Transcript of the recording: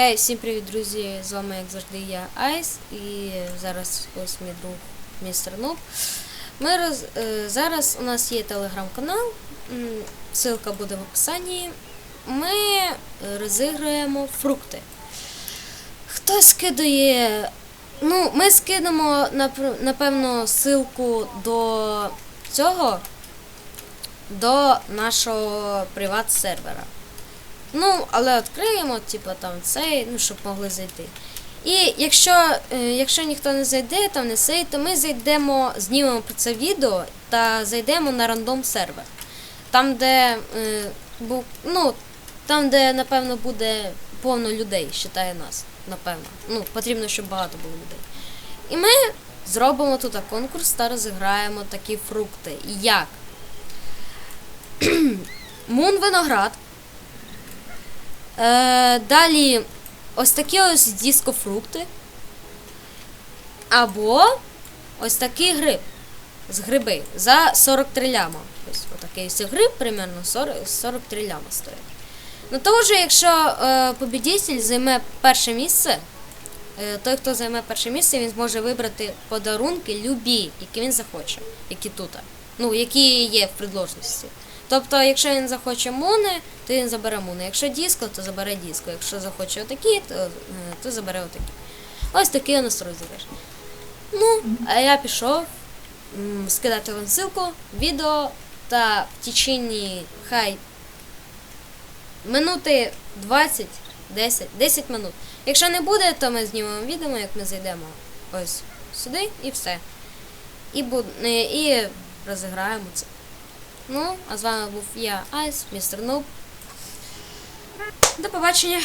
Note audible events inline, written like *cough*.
Хей, всім привіт, друзі! З вами, як завжди, я Айс і зараз ось мій друг містер Нуб. Ми роз... е, Зараз у нас є телеграм-канал, ссылка буде в описанні. Ми розіграємо фрукти. Хтось скидає. Ну, ми скинемо напевно ссылку до цього, до нашого приват-сервера. Ну, але відкриємо, типу, там цей, ну, щоб могли зайти. І якщо, е, якщо ніхто не зайде, там не сей, то ми зайдемо, знімемо про це відео та зайдемо на рандом сервер. Там, де е, ну, там, де, напевно, буде повно людей, вважає нас. Напевно. Ну, потрібно, щоб багато було людей. І ми зробимо тут конкурс та розіграємо такі фрукти. Як? *clears throat* Мун виноград. Е, далі ось такі ось дискофрукти. Або ось такий гриб. З гриби за 43 ляма. Ось отакий ось гриб, примерно 40, 43 ляма стоїть. Ну то вже, якщо е, побідітель займе перше місце, е, той, хто займе перше місце, він зможе вибрати подарунки любі, які він захоче, які тут. Ну, які є в предложності. Тобто, якщо він захоче муни, то він забере муни. Якщо диско, то забере диско. Якщо захоче отакі, то, е, то забере отакі. Ось такий у нас розіграш. Ну, а я пішов скидати вам ссылку, відео та в течение хай минути 20, 10, 10 минут. Якщо не буде, то ми знімемо відео, як ми зайдемо ось сюди і все. І, і розіграємо це. Ну, а з вами був я, Айс, містер Нуб. До побачення.